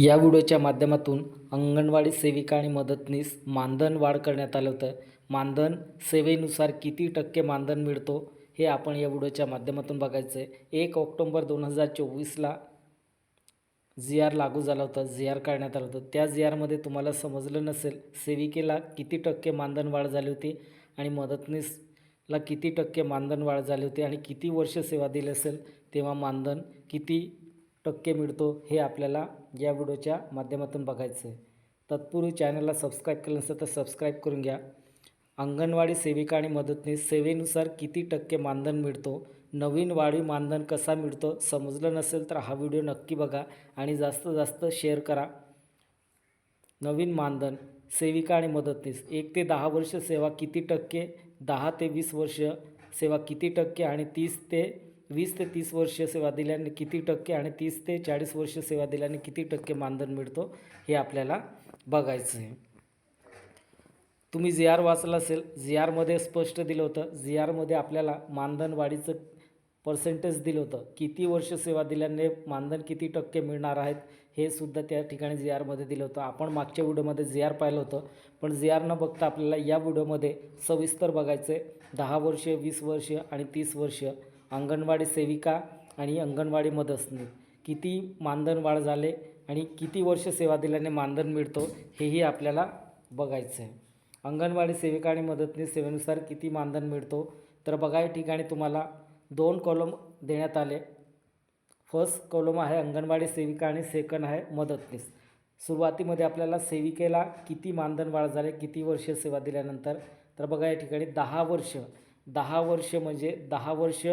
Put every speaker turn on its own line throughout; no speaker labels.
या व्हिडिओच्या माध्यमातून अंगणवाडी सेविका आणि मदतनीस मानधन वाढ करण्यात आलं होतं. मानधन सेवेनुसार किती टक्के मानधन मिळतो हे आपण या व्हिडिओच्या माध्यमातून बघायचं आहे एक ऑक्टोंबर दोन हजार चोवीसला जी आर लागू झाला होता जी आर काढण्यात आलं होतं. त्या जी आरमध्ये तुम्हाला समजलं नसेल सेविकेला किती टक्के मानधन वाढ झाली होती आणि मदतनीसला किती टक्के मानधन वाढ झाली होती आणि किती वर्ष सेवा दिली असेल तेव्हा मानधन किती टक्के मिळतो हे आपल्याला या व्हिडिओच्या माध्यमातून बघायचं आहे. तत्पूर्वी चॅनलला सबस्क्राईब केलं नसेल तर सबस्क्राईब करून घ्या. अंगणवाडी सेविका आणि मदतनीस सेवेनुसार किती टक्के मानधन मिळतो? नवीन वाढीव मानधन कसा मिळतो? समजलं नसेल तर हा व्हिडिओ नक्की बघा आणि जास्तीत जास्त शेअर करा. नवीन मानधन सेविका आणि मदतनीस एक ते दहा वर्ष सेवा किती टक्के? दहा ते वीस वर्ष सेवा किती टक्के? आणि तीस ते वीस ते तीस वर्ष सेवा दिल्याने किती टक्के आणि तीस ते चाळीस वर्ष सेवा दिल्याने किती टक्के मानधन मिळतो हे आपल्याला बघायचं आहे. तुम्ही जी आर वाचलं असेल जी आरमध्ये स्पष्ट दिलं होतं जी आरमध्ये आपल्याला मानधन वाढीचं पर्सेंटेज दिलं होतं. किती वर्ष सेवा दिल्याने मानधन किती टक्के मिळणार आहेत हे सुद्धा त्या ठिकाणी जी आरमध्ये दिलं होतं. आपण मागच्या व्हिडिओमध्ये जी आर पाहिलं होतं पण जी आर न बघता आपल्याला या व्हिडिओमध्ये सविस्तर बघायचं आहे दहा वर्ष वीस वर्ष आणि तीस वर्ष अंगणवाडी सेविका आणि अंगणवाडी मदतनीस किती मानधन वाढ झाले आणि किती वर्ष सेवा दिल्याने मानधन मिळतो हेही आपल्याला बघायचं आहे अंगणवाडी सेविका आणि मदतनीस सेवेनुसार किती मानधन मिळतो तर बघा या ठिकाणी तुम्हाला दोन कॉलम देण्यात आले. फर्स्ट कॉलम आहे अंगणवाडी सेविका आणि सेकंड आहे मदतनीस सुरुवातीमध्ये आपल्याला सेविकेला किती मानधन वाढ झाले किती वर्ष सेवा दिल्यानंतर तर बघा या ठिकाणी दहा वर्ष. दहा वर्ष म्हणजे दहा वर्ष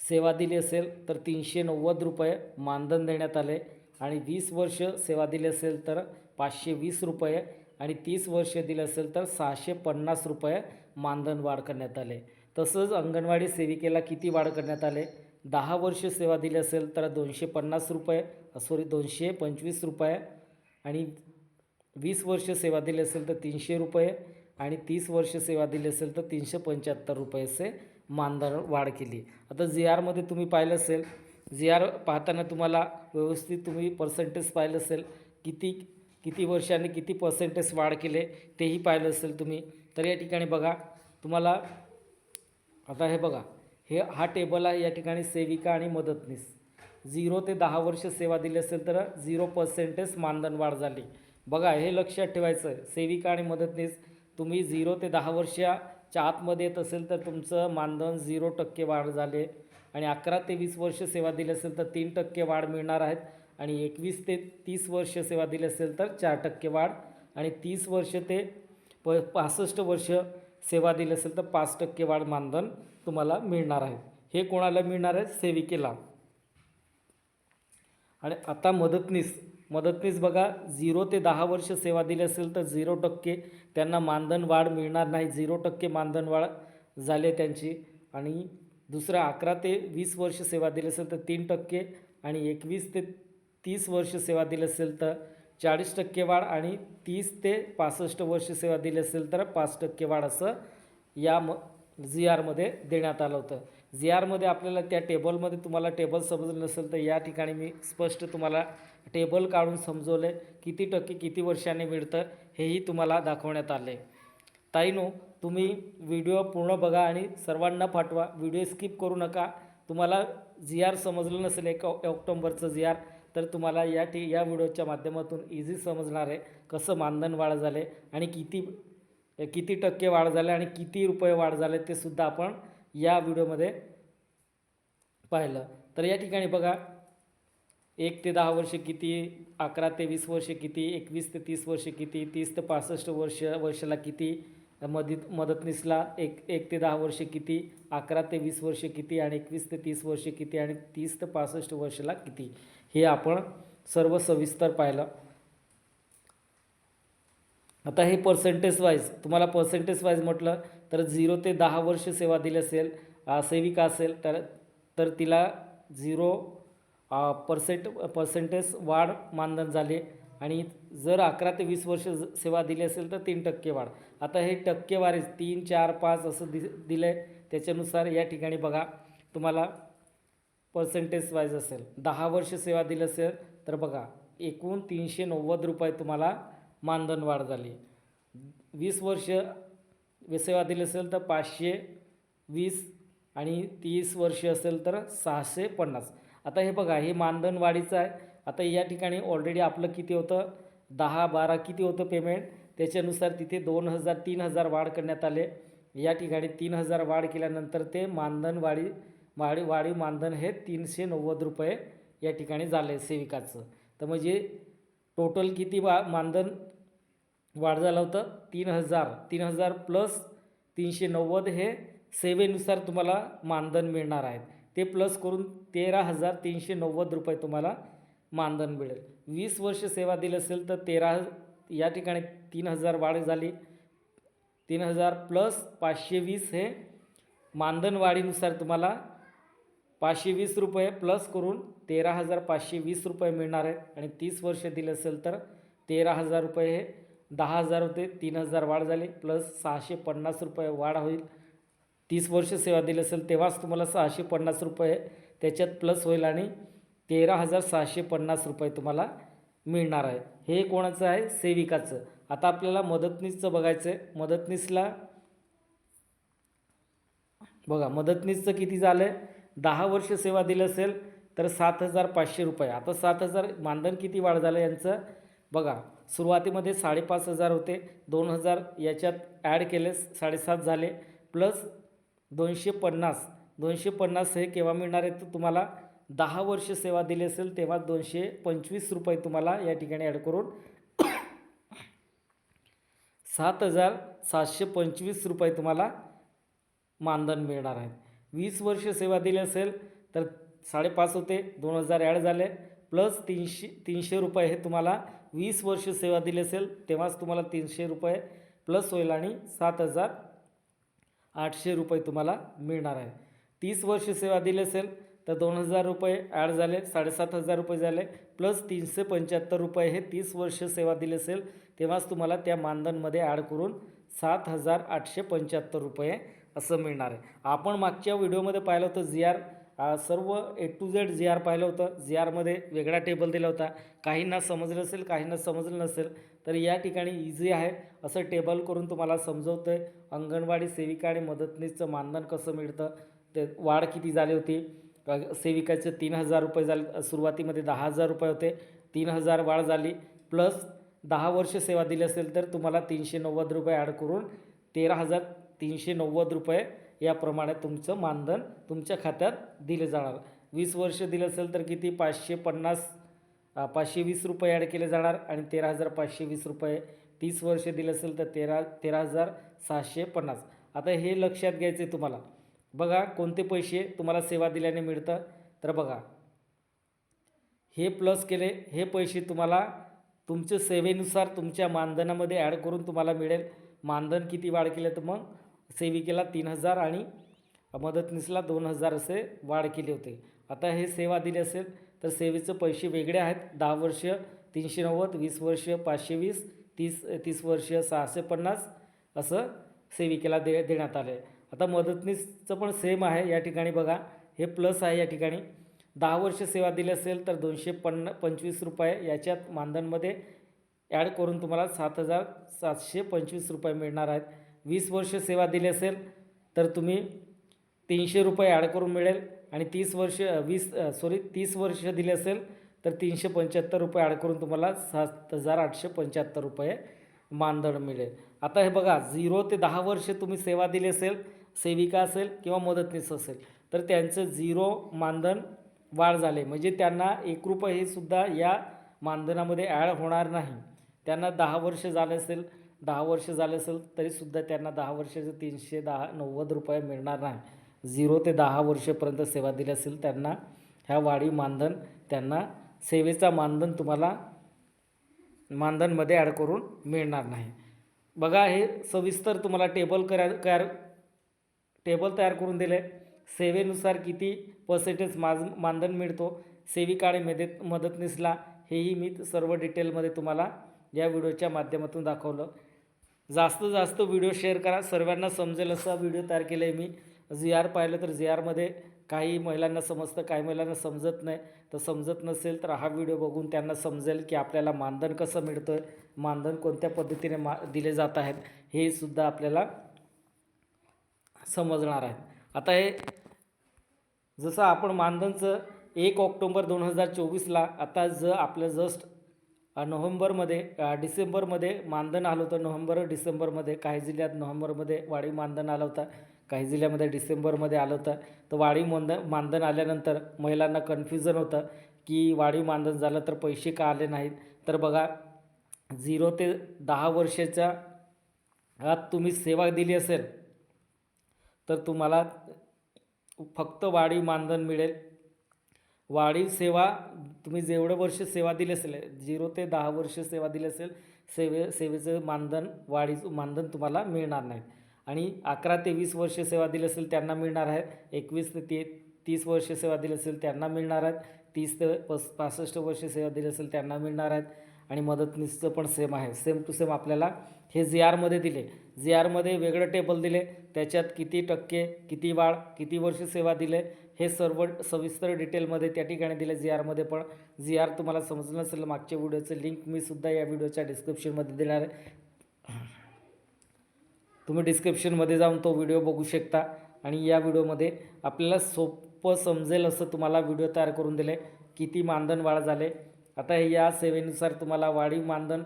सेवा दिली असेल तर तीनशे नव्वद रुपये मानधन देण्यात आले. आणि वीस वर्ष सेवा दिली असेल तर पाचशे वीस रुपये आणि तीस वर्ष दिले असेल तर सहाशे पन्नास रुपये मानधन वाढ करण्यात आले. तसंच अंगणवाडी सेविकेला किती वाढ करण्यात आले? दहा वर्ष सेवा दिली असेल तर दोनशे पन्नास रुपये सॉरी दोनशे पंचवीस रुपये आणि वीस वर्ष सेवा दिली असेल तर तीनशे रुपये आणि तीस वर्ष सेवा दिली असेल तर तीनशे पंच्याहत्तर रुपयाचे मानधन वाढ केली. आता जी आरमध्ये तुम्ही पाहिलं असेल जी आर पाहताना तुम्हाला व्यवस्थित तुम्ही पर्सेंटेज पाहिलं असेल किती किती वर्षांनी किती पर्सेंटेज वाढ केले तेही पाहिलं असेल तुम्ही. तर या ठिकाणी बघा तुम्हाला आता हे बघा हे हा टेबल आहे या ठिकाणी सेविका आणि मदतनीस. झिरो ते दहा वर्ष सेवा दिली असेल तर झिरो पर्सेंटेज मानधन वाढ झाली. बघा हे लक्षात ठेवायचं आहे सेविका आणि मदतनीस तुम्ही झिरो ते दहा वर्षाच्या आतमध्ये येत असेल तर तुमचं मानधन झिरो टक्के वाढ झाले. आणि अकरा ते वीस वर्ष सेवा दिली असेल तर तीन टक्के वाढ मिळणार आहेत. आणि एकवीस ते तीस वर्ष सेवा दिली असेल तर चार टक्के वाढ. आणि तीस वर्ष ते प पासष्ट वर्ष सेवा दिली असेल तर पाच टक्के वाढ मानधन तुम्हाला मिळणार आहे. हे कोणाला मिळणार आहे? सेविकेला. आणि आता मदतनीस. मदतनीस बघा झिरो ते दहा वर्ष सेवा दिली असेल तर झिरो टक्के त्यांना मानधन वाढ मिळणार नाही. झिरो टक्के मानधन वाढ झाले त्यांची. आणि दुसरं अकरा ते वीस वर्ष सेवा दिली असेल तर तीन टक्के आणि एकवीस ते तीस वर्ष सेवा दिली असेल तर चाळीस टक्के वाढ आणि तीस ते पासष्ट वर्ष सेवा दिली असेल तर पाच टक्के वाढ असं या म जी आरमध्ये देण्यात आलं होतं. जी आरमध्ये आपल्याला त्या टेबलमध्ये तुम्हाला टेबल समजलं नसेल तर या ठिकाणी मी स्पष्ट तुम्हाला टेबल काढून समजवले किती टक्के किती वर्षांनी मिळतं हेही तुम्हाला दाखवण्यात आले. ताईनो तुम्ही व्हिडिओ पूर्ण बघा आणि सर्वांना पाठवा. व्हिडिओ स्किप करू नका. तुम्हाला जी आर समजलं नसेल एक ऑक्टोंबरचं जी आर तर तुम्हाला या टी या व्हिडिओच्या माध्यमातून इझी समजणार आहे कसं मानधन वाढ झाले आणि किती किती टक्के वाढ झाले आणि किती रुपये वाढ झाले ते सुद्धा आपण या व्हिडिओमध्ये पाहिलं. तर या ठिकाणी बघा एक ते दहा वर्ष किती अकरा ते वीस वर्ष किती एकवीस ते तीस वर्ष किती तीस ते पासष्ट वर्ष वर्षाला किती मदत मदतनीसला एक एक ते दहा वर्ष किती अकरा ते वीस वर्ष किती आणि एकवीस ते तीस वर्ष किती आणि तीस ते पासष्ट वर्षाला किती. हे आपण सर्व सविस्तर पाहिलं. आता हे पर्सेंटेज वाईज तुम्हाला पर्सेंटेज वाईज म्हटलं तर झिरो ते दहा वर्ष सेवा दिली असेल सेविका असेल तर तर तिला झिरो पर्सेंट पर्सेंटेज वाढ मानधन झाले. आणि जर अकरा ते वीस वर्ष सेवा दिली असेल तर तीन टक्के वाढ. आता हे टक्केवारीच तीन चार पाच असं दि दिलं आहे त्याच्यानुसार या ठिकाणी बघा तुम्हाला पर्सेंटेज वाईज असेल. दहा वर्ष सेवा दिली असेल तर तर बघा एकूण तीनशे नव्वद रुपये तुम्हाला मानधन वाढ झाली. वीस वर्ष सेवा दिली असेल तर पाचशे वीस आणि तीस वर्ष असेल तर सहाशे पन्नास. आता हे बघा हे मानधन वाढीचं आहे. आता या ठिकाणी ऑलरेडी आपलं किती होतं? दहा बारा किती होतं पेमेंट त्याच्यानुसार तिथे दोन हजार तीन हजार वाढ करण्यात आले. या ठिकाणी तीन हजार वाढ केल्यानंतर ते मानधन वाढी वाढी वाढीव मानधन हे तीनशे नव्वद रुपये या ठिकाणी झालं आहे सेविकाचं. तर म्हणजे टोटल किती वा मानधन वाढ झालं होतं. तीन हजार तीन हजार प्लस तीनशे नव्वद हे सेवेनुसार तुम्हाला मानधन मिळणार आहेत. ते प्लस करून तेरा हजार तीनशे नव्वद रुपये तुम्हाला मानधन मिळेल. वीस वर्ष सेवा दिली असेल तर तेरा या ठिकाणी तीन हजार वाढ झाली. तीन हजार प्लस पाचशे वीस हे मानधन वाढीनुसार तुम्हाला पाचशे वीस रुपये प्लस करून तेरा हजार पाचशे वीस रुपये मिळणार आहेत आणि तीस वर्ष दिले असेल तर तेरा हजार रुपये हे दहा हजार होते तीन हजार वाढ झाली प्लस सहाशे पन्नास रुपये वाढ होईल. तीस वर्ष सेवा दिली असेल तेव्हाच तुम्हाला सहाशे पन्नास रुपये त्याच्यात प्लस होईल आणि तेरा हजार सहाशे पन्नास रुपये तुम्हाला मिळणार आहे. हे कोणाचं आहे? सेविकाचं. आता आपल्याला मदतनीसचं बघायचं आहे मदतनीसला बघा मदतनीसचं किती झालं आहे दहा वर्ष सेवा दिली असेल तर सात हजार पाचशे रुपये. आता सात हजार मानधन किती वाढ झालं यांचं? बघा सुरुवातीमध्ये साडेपाच हजार होते. दोन हजार याच्यात ॲड केले साडेसात झाले. प्लस दोनशे पन्नास. दोनशे पन्नास हे केव्हा मिळणार आहे? तर तुम्हाला दहा वर्ष सेवा दिली असेल तेव्हा दोनशे पंचवीस रुपये तुम्हाला या ठिकाणी ॲड करून सात हजार सातशे पंचवीस रुपये तुम्हाला मानधन मिळणार आहे. वीस वर्ष सेवा दिली असेल तर साडेपाच होते. दोन हजार ॲड झाले. प्लस तीनशे तीनशे रुपये हे तुम्हाला वीस वर्ष सेवा दिली असेल तेव्हाच तुम्हाला तीनशे रुपये प्लस होईल आणि सात हजार आठशे रुपये तुम्हाला मिळणार आहे. तीस वर्ष सेवा दिली असेल तर दोन हजार रुपये ॲड झाले साडेसात हजार रुपये झाले प्लस तीनशे पंच्याहत्तर रुपये हे तीस वर्ष सेवा दिली असेल तेव्हाच तुम्हाला त्या मानधनमध्ये ॲड करून सात हजार आठशे पंच्याहत्तर रुपये असं मिळणार आहे. आपण मागच्या व्हिडिओमध्ये पाहिलं होतं जी आर सर्व A to Z G R पाहिलं होतं. जी आरमध्ये वेगळा टेबल दिला होता. काहींना समजलं असेल काहींना समजलं नसेल तर या ठिकाणी इझी आहे. असं टेबल करून तुम्हाला समजवतं आहे अंगणवाडी सेविका आणि मदतनीसचं मानधन कसं मिळतं ते वाढ किती झाली होती? सेविकाचे तीन हजार रुपये झाले सुरुवातीमध्ये दहा हजार रुपये होते. तीन हजार वाढ झाली. प्लस दहा वर्ष सेवा दिली असेल तर तुम्हाला तीनशे नव्वद रुपये ॲड करून तेरा हजार तीनशे नव्वद रुपये याप्रमाणे तुमचं मानधन तुमच्या खात्यात दिले जाणार. वीस वर्ष दिलं असेल तर किती? पाचशे पन्नास पाचशे वीस रुपये ॲड केले जाणार आणि तेरा हजार पाचशे वीस रुपये. तीस वर्ष दिलं असेल तर तेरा तेरा हजार सहाशे पन्नास. आता हे लक्षात घ्यायचं आहे तुम्हाला. बघा कोणते पैसे तुम्हाला सेवा दिल्याने मिळतं. तर बघा. हे प्लस केले हे पैसे तुम्हाला तुमच्या सेवेनुसार तुमच्या मानधनामध्ये ॲड करून तुम्हाला मिळेल. मानधन किती वाढ केलं तर मग सेविकेला तीन हजार आणि मदतनीसला दोन हजार असे वाढ केले होते. आता हे सेवा दिली असेल तर सेवेचे पैसे वेगळे आहेत. दहा वर्ष तीनशे नव्वद वीस वर्ष पाचशे वीस तीस तीस वर्ष सहाशे पन्नास असं सेविकेला दे देण्यात आलं. आहे आता मदतनीसचं पण सेम आहे या ठिकाणी बघा. हे प्लस आहे या ठिकाणी. दहा वर्ष सेवा दिली असेल तर दोनशे पन्न पंचवीस रुपये याच्यात मानधनमध्ये ॲड करून तुम्हाला सात हजार सातशे पंचवीस रुपये मिळणार आहेत. वीस वर्ष सेवा दिली असेल तर तुम्ही तीनशे रुपये ॲड करून मिळेल. आणि तीस वर्ष वीस सॉरी तीस वर्ष दिली असेल तर तीनशे पंच्याहत्तर रुपये ॲड करून तुम्हाला सात हजार आठशे पंच्याहत्तर रुपये मानधन मिळेल. आता हे बघा झिरो ते दहा वर्ष तुम्ही सेवा दिली असेल सेविका असेल किंवा मदतनीस असेल तर त्यांचं झिरो मानधन वाढ झाले. म्हणजे त्यांना एक रुपये हे सुद्धा या मानधनामध्ये ॲड होणार नाही. त्यांना दहा वर्ष झाले असेल दहा वर्ष झाले असेल तरीसुद्धा त्यांना दहा वर्षाचे तीनशे दहा नव्वद रुपये मिळणार नाही. झिरो ते दहा वर्षपर्यंत सेवा दिली असेल त्यांना ह्या वाढीव मानधन त्यांना सेवेचा मानधन तुम्हाला मानधनमध्ये ॲड करून मिळणार नाही. बघा हे सविस्तर तुम्हाला टेबल करा कर टेबल तयार करून दिले. सेवेनुसार किती पर्सेंटेज माज मानधन मिळतो सेविका मदत मदतनीसला हेही मी सर्व डिटेलमध्ये तुम्हाला या व्हिडिओच्या माध्यमातून दाखवलं. जास्त जास्त व्हिडिओ शेअर करा. सर्वांना समजेल असा व्हिडिओ तयार केला आहे मी. जी आर पाहिलं तर जी आरमध्ये काही महिलांना समजतं काही महिलांना समजत नाही. तर समजत नसेल तर हा व्हिडिओ बघून त्यांना समजेल की आपल्याला मानधन कसं मिळतं आहे मानधन कोणत्या पद्धतीने मा दिले जात आहेत हे सुद्धा आपल्याला समजणार आहेत. आता हे जसं आपण मानधनचं एक ऑक्टोंबर दोन हजार चोवीसला आता ज आपलं जस्ट नोव्हेंबरमध्ये डिसेंबरमध्ये मानधन आलं होतं. नोव्हेंबर डिसेंबरमध्ये काही जिल्ह्यात नोव्हेंबरमध्ये वाढीव मानधन आलं होतं. काही जिल्ह्यामध्ये डिसेंबरमध्ये आलं होतं. तर वाढीव मानधन मानधन आल्यानंतर महिलांना कन्फ्युजन होतं की वाढीव मानधन झालं तर पैसे का आले नाहीत? तर बघा झिरो ते दहा वर्षाच्या आत तुम्ही सेवा दिली असेल तर तुम्हाला फक्त वाढीव मानधन मिळेल. वाढीव सेवा तुम्ही जेवढं वर्ष सेवा दिली असेल झिरो ते दहा वर्ष सेवा दिली असेल सेवे सेवेचं मानधन वाढीव मानधन तुम्हाला मिळणार नाही. आणि अकरा ते वीस वर्ष सेवा दिली असेल त्यांना मिळणार आहे. एकवीस ते ती तीस वर्ष सेवा दिली असेल त्यांना मिळणार आहेत. तीस ते पस पासष्ट वर्ष सेवा दिली असेल त्यांना मिळणार आहेत. आणि मदतनीसचं पण सेम आहे. सेम टू सेम आपल्याला हे जी आरमध्ये दिले. जी आरमध्ये वेगळं टेबल दिले. त्याच्यात किती टक्के किती वाढ किती वर्ष सेवा दिले हे सर्व सविस्तर डिटेलमध्ये त्या ठिकाणी दिलं जी आरमध्ये पण जी आर तुम्हाला समजलं नसेल मागच्या व्हिडिओचं लिंक मी सुद्धा या व्हिडिओच्या डिस्क्रिप्शनमध्ये देणार आहे. तुम्ही डिस्क्रिप्शनमध्ये जाऊन तो व्हिडिओ बघू शकता आणि या व्हिडिओमध्ये आपल्याला सोपं समजेल असं तुम्हाला व्हिडिओ तयार करून दिले किती मानधन वाढ झाले आता हे या सेवेनुसार तुम्हाला वाढीव मानधन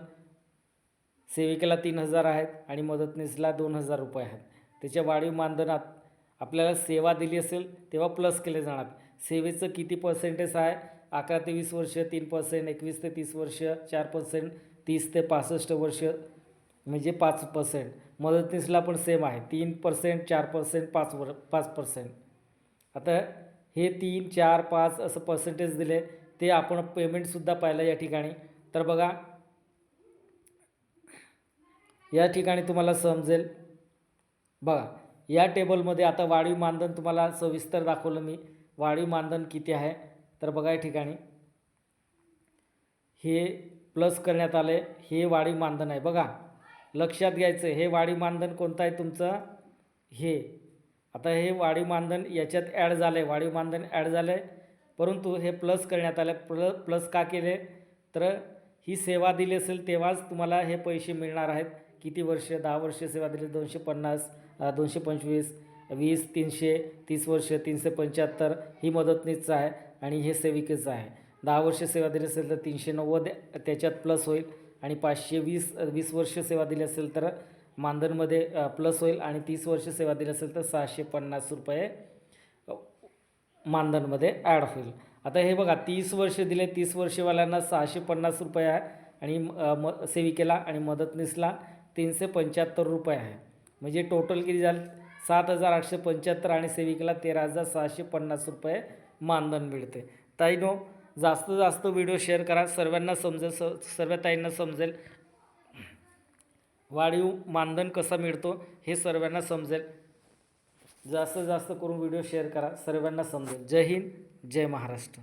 सेविकेला तीन हजार आहेत आणि मदतनीसला दोन हजार रुपये आहेत. त्याच्या वाढीव मानधनात आपल्याला सेवा दिली असेल तेव्हा प्लस केले जाणार. सेवेचं किती पर्सेंटेज आहे? अकरा ते वीस वर्ष तीन पर्सेंट एकवीस ते तीस वर्ष चार पर्सेंट तीस ते पासष्ट वर्ष म्हणजे पाच पर्सेंट मदतनीसला पण सेम आहे. तीन पर्सेंट चार पर्सेंट पाच वर पाच पर्सेंट आता हे तीन चार पाच असं पर्सेंटेज दिले ते आपण पेमेंटसुद्धा पाहिलं या ठिकाणी. तर बघा या ठिकाणी तुम्हाला समजेल. बघा या टेबलमध्ये आता वाढीव मानधन तुम्हाला सविस्तर दाखवलं मी. वाढीव मानधन किती आहे? तर बघा या ठिकाणी. हे प्लस करण्यात आले हे वाढीव मानधन आहे. बघा. लक्षात घ्यायचं हे वाढीव मानधन कोणतं आहे तुमचं? हे. आता हे वाढीव मानधन याच्यात ॲड झालं आहे वाढीव मानधन ॲड झालं आहे परंतु हे प्लस करण्यात आलं प्ल प्लस का केले? तर ही सेवा दिली असेल तेव्हाच तुम्हाला हे पैसे मिळणार आहेत. किती वर्ष? दहा वर्ष सेवा दिली दोनशे पन्नास. दोनशे पंचवीस वीस तीनशे तीस वर्ष तीनशे पंच्याहत्तर ही मदतनीसचं आहे आणि हे सेविकेचं आहे. दहा वर्ष सेवा दिली असेल तर तीनशे नव्वद त्याच्यात प्लस होईल आणि पाचशे वीस वीस वर्ष सेवा दिली असेल तर मानधनमध्ये प्लस होईल आणि तीस वर्ष सेवा दिली असेल तर सहाशे पन्नास रुपये मानधनमध्ये ॲड होईल. आता हे बघा तीस वर्ष दिले तीस वर्षवाल्यांना सहाशे पन्नास रुपये आहे आणि म सेविकेला आणि मदतनीसला तीनशे पंच्याहत्तर रुपये आहे. म्हणजे टोटल किती झालं? सात हजार आठशे पंच्याहत्तर आणि सेविकला तेरा हजार सहाशे पन्नास रुपये मानधन मिळते. ताईनो जास्त जास्त व्हिडिओ शेअर करा. सर्वांना समजेल स सर्व ताईंना समजेल. वाढीव मानधन कसा मिळतो हे सर्वांना समजेल. जास्त जास्त करून व्हिडिओ शेअर करा. सर्वांना समजेल. जय हिंद जय महाराष्ट्र.